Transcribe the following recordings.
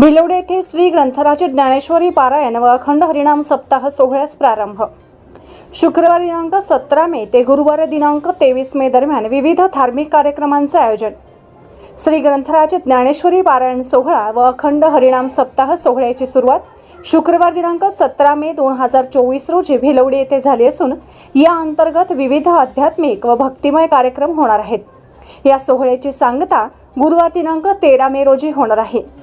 भिलवडे येथे श्री ग्रंथराज ज्ञानेश्वरी पारायण व अखंड हरिणाम सप्ताह सोहळ्यास प्रारंभ. शुक्रवार दिनांक सतरा मे ते गुरुवार दिनांक तेवीस मे दरम्यान विविध धार्मिक कार्यक्रमांचे आयोजन. श्री ग्रंथराज ज्ञानेश्वरी पारायण सोहळा व अखंड हरिणाम सप्ताह सोहळ्याची सुरुवात शुक्रवार दिनांक सतरा मे दोन हजार चोवीस रोजी भिलवडी येथे झाली असून या अंतर्गत विविध आध्यात्मिक व भक्तिमय कार्यक्रम होणार आहेत. या सोहळ्याची सांगता गुरुवार दिनांक तेरा मे रोजी होणार आहे.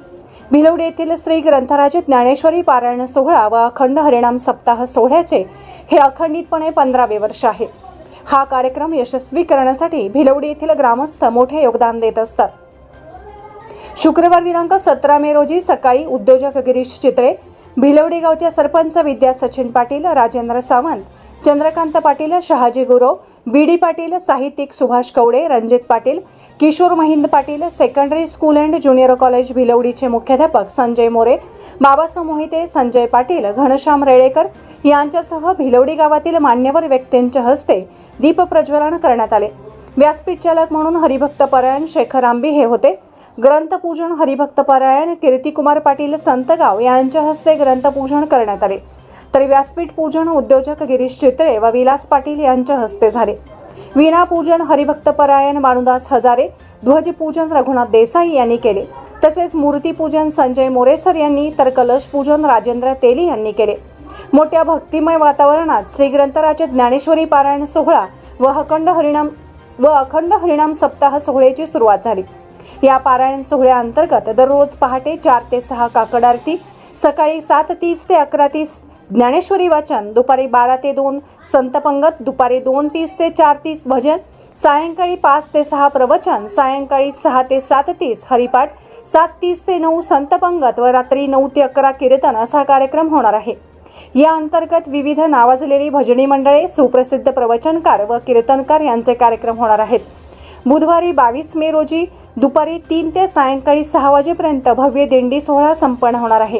भिलवडी येथील श्री ग्रंथराजित ज्ञानेश्वरी पारायण सोहळा व अखंड हरिणाम सप्ताह सोहळ्याचे हे अखंडितपणे पंधरावे वर्ष आहे. हा कार्यक्रम यशस्वी करण्यासाठी भिलवडी येथील ग्रामस्थ मोठे योगदान देत असतात. शुक्रवार दिनांक सतरा मे रोजी सकाळी उद्योजक गिरीश चित्रे भिलवडी गावचे सरपंच विद्या सचिन पाटील राजेंद्र सावंत चंद्रकांत पाटील शहाजी गुरव बी डी पाटील साहित्यिक Subhash Kawade Ranjit Patil Kishor Mahind Patil secondary school and junior college भिलवडीचे मुख्याध्यापक संजय मोरे बाबासाहेब मोहिते संजय पाटील घनश्याम रेळेकर यांच्यासह भिलवडी गावातील मान्यवर व्यक्तींच्या हस्ते दीपप्रज्वलन करण्यात आले. व्यासपीठ चालक म्हणून हरिभक्त परायण शेखर आंबी हे होते. ग्रंथपूजन हरिभक्त परायण कीर्तिकुमार पाटील संतगाव यांच्या हस्ते ग्रंथपूजन करण्यात आले. तर व्यासपीठ पूजन उद्योजक गिरीश चित्रे व विलास पाटील यांच्या हस्ते झाले. वीणा पूजन हरिभक्त परायण हजारे ध्वजपूजन रघुनाथ देसाई यांनी केले. तसेच मूर्तीपूजन संजय मोरेसर यांनी तर कलश पूजन राजेंद्र तेली यांनी केले. मोठ्या भक्तिमय वातावरणात श्री ग्रंथराज ज्ञानेश्वरी पारायण सोहळा व अखंड हरिणाम व अखंड हरिणाम सप्ताह सोहळ्याची सुरुवात झाली. या पारायण सोहळ्याअंतर्गत दररोज पहाटे चार ते सहा काकड आरती सकाळी सात तीस ते अकरा तीस ज्ञानेश्वरी वाचन दुपारी बारा ते दोन संतपंगत दुपारी दोन तीस ते चार तीस भजन सायंकाळी पाच ते सहा प्रवचन सायंकाळी सहा ते सात तीस हरिपाठ सात तीस ते नऊ संतपंगत व रात्री नऊ ते अकरा कीर्तन असा कार्यक्रम होणार आहे. या अंतर्गत विविध नावाजलेली भजनी मंडळे सुप्रसिद्ध प्रवचनकार व कीर्तनकार यांचे कार्यक्रम होणार आहेत. बुधवारी बावीस मे रोजी दुपारी तीन ते सायंकाळी सहा वाजेपर्यंत भव्य दिंडी सोहळा संपन्न होणार आहे.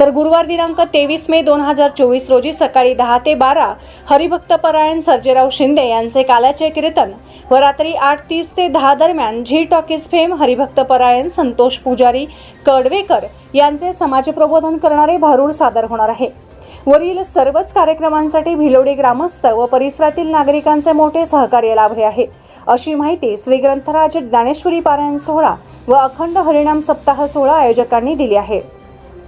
तर गुरुवार दिनांक तेवीस मे दोन हजार चोवीस रोजी सकाळी दहा ते बारा हरिभक्त परायण सर्जेराव शिंदे यांचे कालाचे कीर्तन व रात्री आठ तीस ते दहा दरम्यान झी टॉकीज फेम हरिभक्त परायण संतोष पुजारी कडवेकर यांचे समाजप्रबोधन करणारे भारूड सादर होणार आहे. वरील सर्वच कार्यक्रमांसाठी भिलोडी ग्रामस्थ व परिसरातील नागरिकांचे मोठे सहकार्य लाभले आहे. अशी माहिती श्री ग्रंथराज ज्ञानेश्वरी पारायण सोहळा व अखंड हरिणाम सप्ताह सोहळा आयोजकांनी दिली आहे.